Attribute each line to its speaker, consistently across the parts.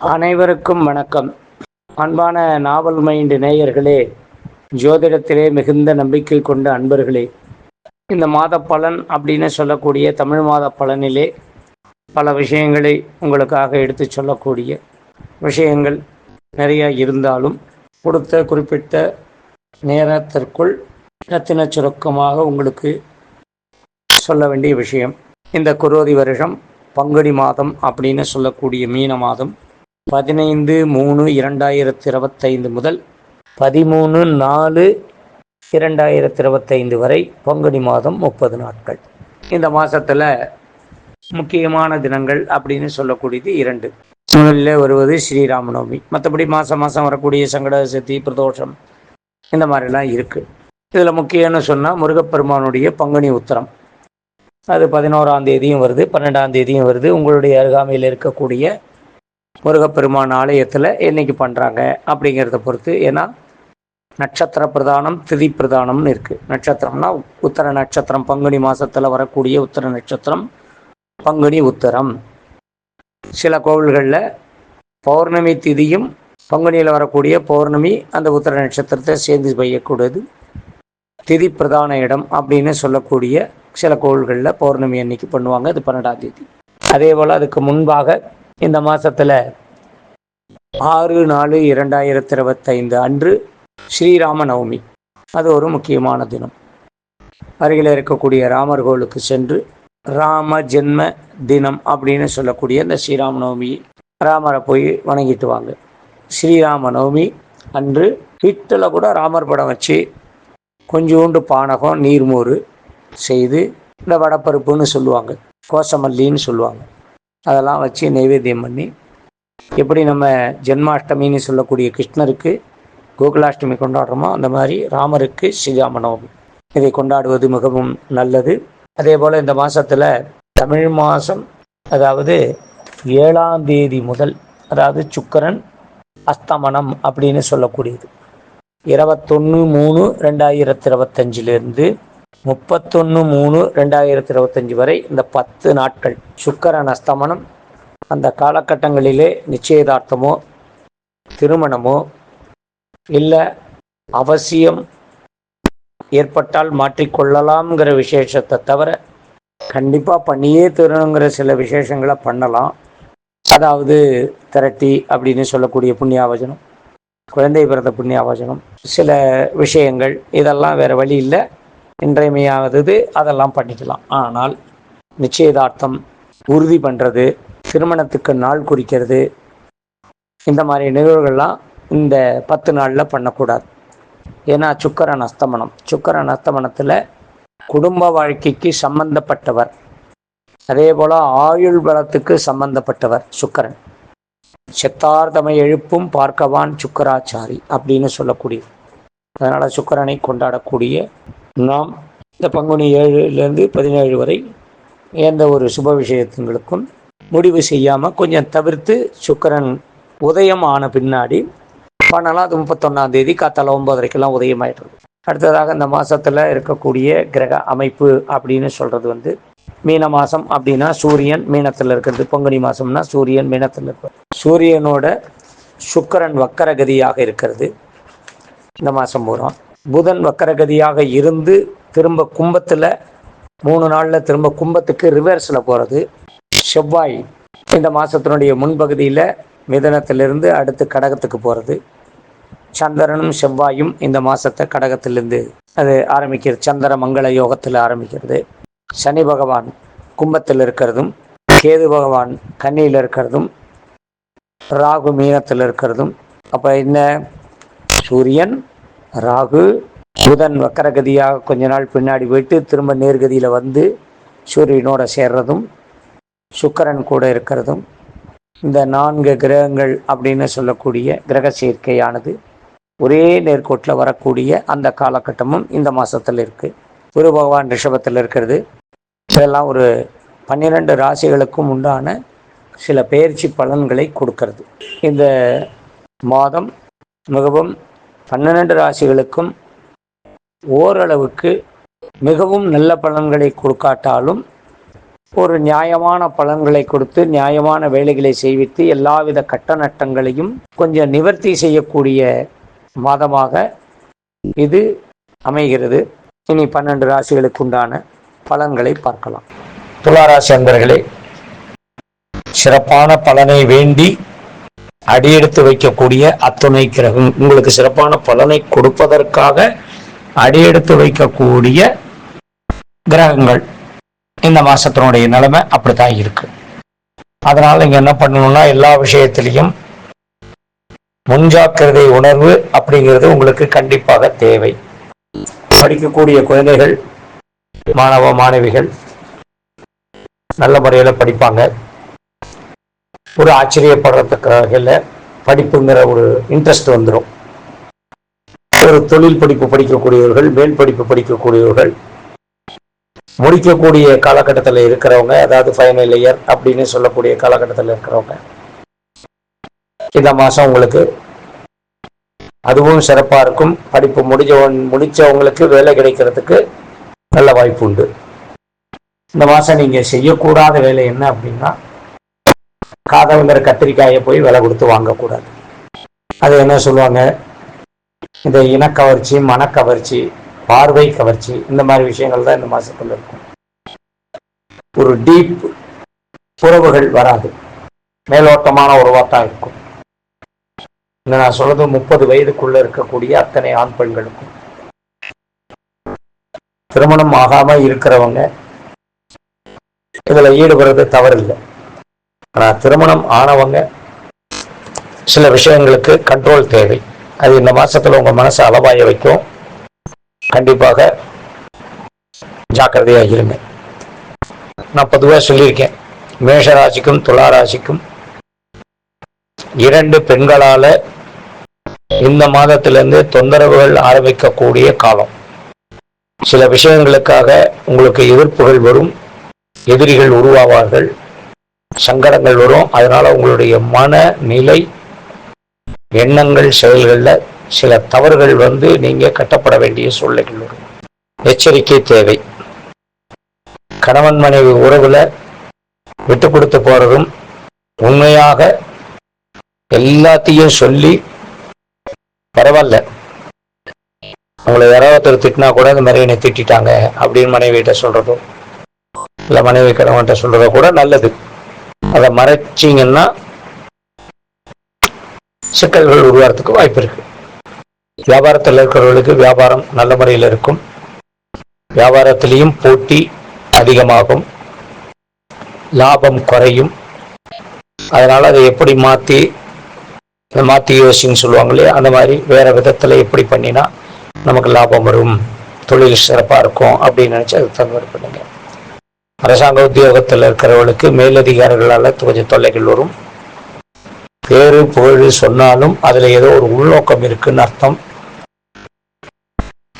Speaker 1: அனைவருக்கும் வணக்கம். அன்பான நாவல் மைண்ட் நேயர்களே ஜோதிடத்திலே மிகுந்த நம்பிக்கை கொண்ட அன்பர்களே இந்த மாத பலன் அப்படின்னு சொல்லக்கூடிய தமிழ் மாத பலனிலே பல விஷயங்களை உங்களுக்காக எடுத்து சொல்லக்கூடிய விஷயங்கள் நிறைய இருந்தாலும் கொடுத்த குறிப்பிட்ட நேரத்திற்குள் ரத்தின சுருக்கமாக உங்களுக்கு சொல்ல வேண்டிய விஷயம் இந்த குரோதி வருஷம் பங்குனி மாதம் அப்படின்னு சொல்லக்கூடிய மீன மாதம். பதினைந்து மூணு இரண்டாயிரத்தி இருபத்தைந்து முதல் பதிமூணு நாலு இரண்டாயிரத்தி இருபத்தைந்து வரை பங்குனி மாதம் முப்பது நாட்கள். இந்த மாதத்தில் முக்கியமான தினங்கள் அப்படின்னு சொல்லக்கூடியது இரண்டு. முதலில் வருவது ஸ்ரீராமநவமி. மற்றபடி மாதம் மாதம் வரக்கூடிய சங்கட சக்தி பிரதோஷம் இந்த மாதிரிலாம் இருக்குது இதில் முக்கியம்னு சொன்னால் முருகப்பெருமானுடைய பங்குனி உத்தரம். அது பதினோராம் தேதியும் வருது பன்னெண்டாம் தேதியும் வருது. உங்களுடைய அருகாமையில் இருக்கக்கூடிய முருகப்பெருமான் ஆலயத்தில் என்னைக்கு பண்ணுறாங்க அப்படிங்கிறத பொறுத்து ஏன்னா நட்சத்திர பிரதானம் திதி பிரதானம்னு இருக்குது நட்சத்திரம்னா உத்தர நட்சத்திரம் பங்குனி மாதத்தில் வரக்கூடிய உத்தர நட்சத்திரம் பங்குனி உத்தரம். சில கோவில்களில் பௌர்ணமி திதியும் பங்குனியில் வரக்கூடிய பௌர்ணமி அந்த உத்தர நட்சத்திரத்தை சேர்ந்து பெய்யக்கூடியது திதி பிரதான இடம் அப்படின்னு சொல்லக்கூடிய சில கோவில்களில் பௌர்ணமி அன்னைக்கு பண்ணுவாங்க அது பன்னெண்டாம் தேதி. அதே போல் அதுக்கு முன்பாக இந்த மாதத்தில் ஆறு நாலு இரண்டாயிரத்தி இருபத்தைந்து அன்று ஸ்ரீராம நவமி. அது ஒரு முக்கியமான தினம். அருகில் இருக்கக்கூடிய ராமர் கோவிலுக்கு சென்று ராம ஜென்ம தினம் அப்படின்னு சொல்லக்கூடிய இந்த ஸ்ரீராம நவமி ராமரை போய் வணங்கிட்டு வாங்க. ஸ்ரீராம நவமி அன்று வீட்டில் கூட ராமர் படம் வச்சு கொஞ்சோண்டு பானகம் நீர்மோறு செய்து இந்த வடப்பருப்புன்னு சொல்லுவாங்க. கோசமல்லின்னு சொல்லுவாங்க. அதெல்லாம் வச்சு நைவேத்தியம் பண்ணி எப்படி நம்ம ஜென்மாஷ்டமின்னு சொல்லக்கூடிய கிருஷ்ணருக்கு கோகுலாஷ்டமி கொண்டாடுறோமோ அந்த மாதிரி ராமருக்கு ஸ்ரீராம நவமி இதை கொண்டாடுவது மிகவும் நல்லது. அதே போல் இந்த மாதத்தில் தமிழ் மாதம் அதாவது ஏழாம் தேதி முதல் அதாவது சுக்கரன் அஸ்தமனம் அப்படின்னு சொல்லக்கூடியது. இருபத்தொன்று மூணு ரெண்டாயிரத்தி இருபத்தஞ்சிலிருந்து முப்பத்தொன்று மூணு ரெண்டாயிரத்தி இருபத்தஞ்சி வரை இந்த பத்து நாட்கள் சுக்கரன் அஸ்தமனம் அந்த காலகட்டங்களிலே நிச்சயதார்த்தமோ திருமணமோ இல்லை அவசியம் ஏற்பட்டால் மாற்றிக்கொள்ளலாம்ங்கிற விசேஷத்தை தவிர கண்டிப்பாக பண்ணியே தரணுங்கிற சில விசேஷங்களை பண்ணலாம். அதாவது திரட்டி அப்படின்னு சொல்லக்கூடிய புண்ணியாவச்சனம் குழந்தை பிறந்த புண்ணியாவச்சனம் சில விஷயங்கள் இதெல்லாம் வேறு வழி இல்லை. இன்றைமையானது அதெல்லாம் பண்ணிக்கலாம். ஆனால் நிச்சயதார்த்தம் உறுதி பண்ணுறது திருமணத்துக்கு நாள் குறிக்கிறது இந்த மாதிரி நிகழ்வுகள்லாம் இந்த பத்து நாளில் பண்ணக்கூடாது. ஏன்னா சுக்கரன் அஸ்தமனம். சுக்கரன் அஸ்தமனத்தில் குடும்ப வாழ்க்கைக்கு சம்பந்தப்பட்டவர். அதே போல் ஆயுள் பலத்துக்கு சம்பந்தப்பட்டவர் சுக்கரன். செத்தார்தமை எழுப்பும் பார்க்கவான் சுக்கராச்சாரி அப்படின்னு சொல்லக்கூடியது அதனால் சுக்கரனை கொண்டாடக்கூடிய நாம் இந்த பங்குனி ஏழுலேருந்து பதினேழு வரை எந்த ஒரு சுப விஷயத்துங்களுக்கும் முடிவு செய்யாமல் கொஞ்சம் தவிர்த்து சுக்கரன் உதயம் ஆன பின்னாடி பண்ணலாம் அது முப்பத்தொன்னாம் தேதி காத்தால ஒன்பதரைக்கெல்லாம் உதயம் ஆயிடுறது அடுத்ததாக இந்த மாதத்தில் இருக்கக்கூடிய கிரக அமைப்பு அப்படின்னு சொல்கிறது வந்து மீன மாதம் அப்படின்னா சூரியன் மீனத்தில் இருக்கிறது. பொங்கனி மாதம்னா சூரியன் மீனத்தில் இருக்கிறது. சூரியனோட சுக்கரன் வக்கரகதியாக இருக்கிறது. இந்த மாதம் பூரா புதன் வக்கரகதியாக இருந்து திரும்ப கும்பத்தில் மூணு நாளில் திரும்ப கும்பத்துக்கு ரிவர்ஸில் போகிறது செவ்வாய் இந்த மாதத்தினுடைய முன்பகுதியில் மிதனத்திலிருந்து அடுத்து கடகத்துக்கு போகிறது சந்திரனும் செவ்வாயும் இந்த மாதத்தை கடகத்திலிருந்து அது ஆரம்பிக்கிறது. சந்திர மங்கள யோகத்தில் ஆரம்பிக்கிறது. சனி பகவான் கும்பத்தில் இருக்கிறதும் கேது பகவான் கன்னியில் இருக்கிறதும் ராகு மீனத்தில் இருக்கிறதும் அப்போ என்ன சூரியன் ராகு புதன் வக்கரகதியாக கொஞ்ச நாள் பின்னாடி போயிட்டு திரும்ப நேர்கதியில் வந்து சூரியனோட சேர்றதும் சுக்கரன் கூட இருக்கிறதும் இந்த நான்கு கிரகங்கள் அப்படின்னு சொல்லக்கூடிய கிரக சேர்க்கையானது ஒரே நேர்கோட்டில் வரக்கூடிய அந்த காலகட்டமும் இந்த மாதத்தில் இருக்குது குரு பகவான் ரிஷபத்தில் இருக்கிறது. இதெல்லாம் ஒரு பன்னிரெண்டு ராசிகளுக்கும் உண்டான சில பயிற்சி பலன்களை கொடுக்கறது. இந்த மாதம் மிகவும் பன்னிரண்டு ராசிகளுக்கும் ஓரளவுக்கு மிகவும் நல்ல பலன்களை கொடுக்காட்டாலும் ஒரு நியாயமான பலன்களை கொடுத்து நியாயமான வேலைகளை செய்வித்து எல்லாவித கட்ட நட்டங்களையும் கொஞ்சம் நிவர்த்தி செய்யக்கூடிய மாதமாக இது அமைகிறது. இனி பன்னெண்டு ராசிகளுக்கு உண்டான பலன்களை பார்க்கலாம். துளாராசி அன்பர்களே சிறப்பான பலனை வேண்டி அடியெடுத்து வைக்கக்கூடிய அத்துணை கிரகம். உங்களுக்கு சிறப்பான பலனை கொடுப்பதற்காக அடியெடுத்து வைக்கக்கூடிய கிரகங்கள் இந்த மாசத்தினுடைய நிலைமை அப்படித்தான் இருக்கு. அதனால நீங்க என்ன பண்ணணும்னா எல்லா விஷயத்திலையும் முன்ஜாக்கிரதை உணர்வு அப்படிங்கிறது உங்களுக்கு கண்டிப்பாக தேவை. படிக்கக்கூடிய குழந்தைகள் மாணவ மாணவிகள் நல்ல முறையில் படிப்பாங்க. ஒரு ஆச்சரியப்படுறதுக்கு வகையில் படிப்புங்கிற ஒரு இன்ட்ரெஸ்ட் வந்துடும் ஒரு தொழில் படிப்பு படிக்கக்கூடியவர்கள் மேல் படிப்பு படிக்கக்கூடியவர்கள் முடிக்கக்கூடிய காலகட்டத்தில் இருக்கிறவங்க அதாவது ஃபைனல் இயர் அப்படின்னு சொல்லக்கூடிய காலகட்டத்தில் இருக்கிறவங்க இந்த மாதம் உங்களுக்கு அதுவும் சிறப்பாக இருக்கும். படிப்பு முடிஞ்சவன் முடித்தவங்களுக்கு வேலை கிடைக்கிறதுக்கு நல்ல வாய்ப்பு உண்டு. இந்த மாதம் நீங்கள் செய்யக்கூடாத வேலை என்ன அப்படின்னா காதவங்கிற கத்திரிக்காயை போய் விலை கொடுத்து வாங்கக்கூடாது. அது என்ன சொல்லுவாங்க? இந்த இனக்கவர்ச்சி மனக்கவர்ச்சி பார்வை கவர்ச்சி இந்த மாதிரி விஷயங்கள் தான் இந்த மாசத்துல இருக்கும். ஒரு டீப் உறவுகள் வராது. மேலோட்டமான உறவாக தான் இருக்கும். இந்த நான் சொல்றது முப்பது வயதுக்குள்ள இருக்கக்கூடிய அத்தனை ஆண் பெண்களுக்கும். திருமணம் ஆகாம இருக்கிறவங்க இதுல ஈடுபடுறது தவறில்லை. ஆனால் திருமணம் ஆனவங்க சில விஷயங்களுக்கு கண்ட்ரோல் தேவை. அது இந்த மாசத்துல உங்க மனசை அளவாய வைக்கும். கண்டிப்பாக ஜாக்கிரதையாக இருங்க. நான் பொதுவாக சொல்லியிருக்கேன். மேஷ ராசிக்கும் துலா ராசிக்கும் இரண்டு பெண்களால இந்த மாதத்திலிருந்து தொந்தரவுகள் ஆரம்பிக்கக்கூடிய காலம். சில விஷயங்களுக்காக உங்களுக்கு எதிர்ப்புகள் வரும். எதிரிகள் உருவாவார்கள். சங்கடங்கள் வரும். அதனால உங்களுடைய மனநிலை எண்ணங்கள் செயல்களில் சில தவறுகள் வந்து நீங்க கட்டப்பட வேண்டிய சூழ்நிலைகள் வரும். எச்சரிக்கை தேவை. கணவன் மனைவி உறவுல விட்டு கொடுத்து போறதும் உண்மையாக எல்லாத்தையும் சொல்லி பரவாயில்ல. உங்களை யாராவது ஒருத்தர் திட்டினா கூட இந்த மாதிரி என்னை திட்டாங்க அப்படின்னு மனைவிகிட்ட சொல்றதும் இல்லை மனைவி கணவன்கிட்ட சொல்றதோ கூட நல்லது. அதை மறைச்சிங்கன்னா சிக்கல்கள் உருவாகிறதுக்கு வாய்ப்பு இருக்கு. வியாபாரத்தில் இருக்கிறவர்களுக்கு வியாபாரம் நல்ல முறையில் இருக்கும். வியாபாரத்திலையும் போட்டி அதிகமாகும். லாபம் குறையும். அதனால அதை எப்படி மாற்றி மாற்றி யோசின்னு சொல்லுவாங்களே அந்த மாதிரி வேற விதத்தில் எப்படி பண்ணினா நமக்கு லாபம் வரும் தொழில் சிறப்பாக இருக்கும் அப்படின்னு நினச்சி அதுக்கு தகுந்த பண்ணுங்கள் அரசாங்க உத்தியோகத்தில் இருக்கிறவர்களுக்கு மேலதிகாரிகளால் கொஞ்சம் தொல்லைகள் வரும். பேரு புகழ் சொன்னாலும் அதுல ஏதோ ஒரு உள்நோக்கம் இருக்குன்னு அர்த்தம்.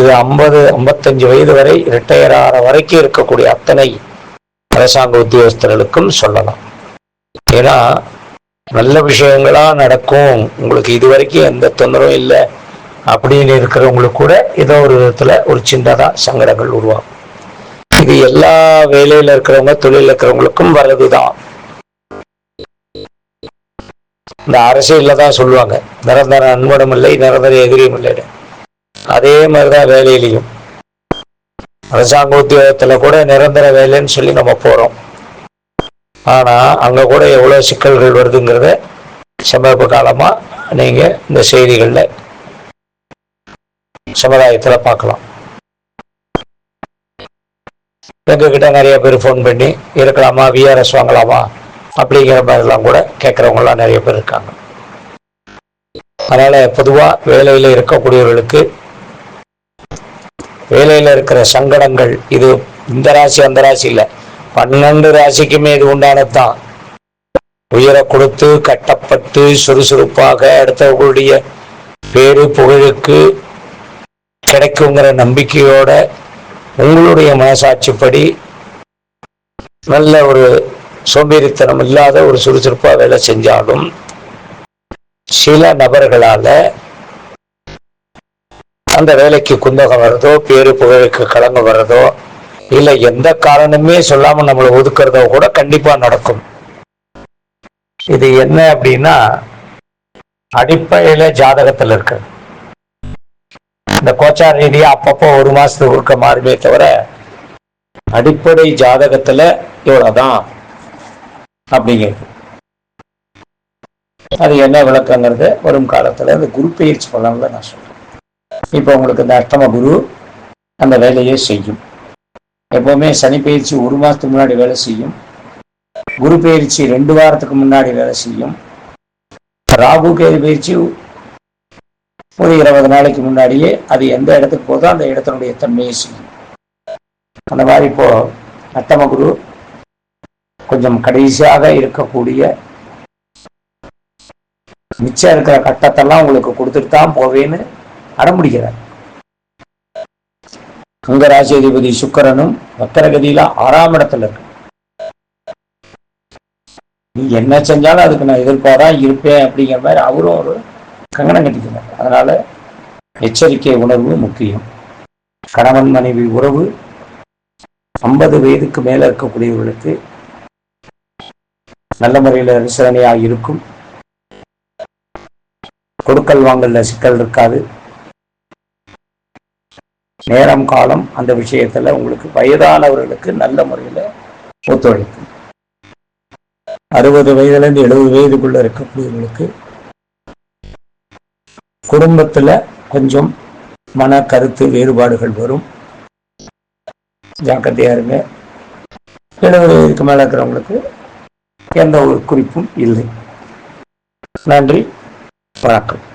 Speaker 1: இது ஐம்பது ஐம்பத்தஞ்சு வயது வரை ரிட்டையர் ஆகிற வரைக்கும் இருக்கக்கூடிய அத்தனை அரசாங்க உத்தியோகஸ்தர்களுக்கும் சொல்லலாம். ஏன்னா நல்ல விஷயங்களா நடக்கும். உங்களுக்கு இது வரைக்கும் எந்த தொந்தரவும் இல்லை. அப்படின்னு இருக்கிறவங்களுக்கு கூட ஏதோ ஒரு விதத்துல ஒரு சின்னதா சங்கடங்கள் உருவாகும். இது எல்லா வேலையில இருக்கிறவங்க தொழில் இருக்கிறவங்களுக்கும் வர்றதுதான். இந்த அரசியல்ல தான் சொல்லுவாங்க. நிரந்தர அன்படம் இல்லை நிரந்தர எதிரியும் இல்லை. அதே மாதிரிதான் வேலையிலையும். அரசாங்க உத்தியோகத்துல கூட நிரந்தர வேலைன்னு சொல்லி நம்ம போறோம். ஆனா அங்க கூட எவ்வளவு சிக்கல்கள் வருதுங்கிறத சமீப காலமா நீங்க இந்த செய்திகள்ல சமுதாயத்துல பார்க்கலாம். எங்ககிட்ட நிறைய பேர் ஃபோன் பண்ணி இருக்கலாமா? விஆர்எஸ் வாங்கலாமா? அப்படிங்கிற மாதிரிலாம் கூட கேட்குறவங்கலாம் நிறைய பேர் இருக்காங்க. அதனால் பொதுவாக வேலையில் இருக்கக்கூடியவர்களுக்கு வேலையில் இருக்கிற சங்கடங்கள் இது இந்த ராசி அந்த ராசி இல்லை. பன்னெண்டு ராசிக்குமே இது உண்டானது தான் உயர கொடுத்து கட்டப்பட்டு சுறுசுறுப்பாக அடுத்தவர்களுடைய பேரு புகழுக்கு கிடைக்குங்கிற நம்பிக்கையோட உங்களுடைய மனசாட்சிப்படி நல்ல ஒரு சோம்பேறித்தனம் இல்லாத ஒரு சுறுசுறுப்பாக வேலை செஞ்சாலும் சில நபர்களால அந்த வேலைக்கு குந்தகம் வர்றதோ பேரு புகழுக்கு கலங்க வர்றதோ இல்ல எந்த காரணமே சொல்லாம நம்மளை ஒதுக்குறதோ கூட கண்டிப்பா நடக்கும். இது என்ன அப்படின்னா அடிப்படையில ஜாதகத்துல இருக்கு. இந்த கோச்சார் ரீதியா அப்பப்போ ஒரு மாசத்துக்கு ஒருக்க மாறுமே தவிர அடிப்படை ஜாதகத்துல இவ்வளவுதான் அப்படிங்கிறது. அது என்ன விளக்கங்கிறது வரும் காலத்துல. அந்த குரு பயிற்சி பலன்ல நான் சொல்றேன். இப்போ உங்களுக்கு இந்த அஷ்டம குரு அந்த வேலையை செய்யும். எப்பவுமே சனி பயிற்சி ஒரு மாசத்துக்கு முன்னாடி வேலை செய்யும். குரு பயிற்சி ரெண்டு வாரத்துக்கு முன்னாடி வேலை செய்யும். ராகு கேது பயிற்சி ஒரு இருபது நாளைக்கு முன்னாடியே அது எந்த இடத்துக்கு போதோ அந்த இடத்தினுடைய தன்மையை செய்யும். அந்த மாதிரி இப்போ அட்டம குரு கொஞ்சம் கடைசியாக இருக்கக்கூடிய மிச்சம் இருக்கிற கட்டத்தெல்லாம் உங்களுக்கு கொடுத்துட்டு தான் போவேன்னு அடம்பிடிக்கிறார். அங்க ராசியதிபதி சுக்கரனும் வக்கரகதியில ஆறாம் இடத்துல இருக்கு. நீ என்ன செஞ்சாலும் அதுக்கு நான் எதிர்பாரா இருப்பேன் அப்படிங்கிற மாதிரி அவரும் ஒரு கங்கணம் கட்டிக்கணும் அதனால எச்சரிக்கை உணர்வு முக்கியம். கணவன் மனைவி உறவு ஐம்பது வயதுக்கு மேல இருக்கக்கூடியவர்களுக்கு நல்ல முறையில் விசாரணையாக இருக்கும். கொடுக்கல் வாங்கல சிக்கல் இருக்காது. நேரம் காலம் அந்த விஷயத்துல உங்களுக்கு வயதானவர்களுக்கு நல்ல முறையில் ஒத்துழைக்கும். அறுபது வயதுல இருந்து எழுபது வயதுக்குள்ள இருக்கக்கூடியவர்களுக்கு குடும்பத்துல கொஞ்சம் மன கருத்து வேறுபாடுகள் வரும். ஜாக்கிரதையா இருங்க. எழுபது வயதுக்கு மேல இருக்கிறவங்களுக்கு எந்த ஒரு குறிப்பும் இல்லை. நன்றி. வணக்கம்.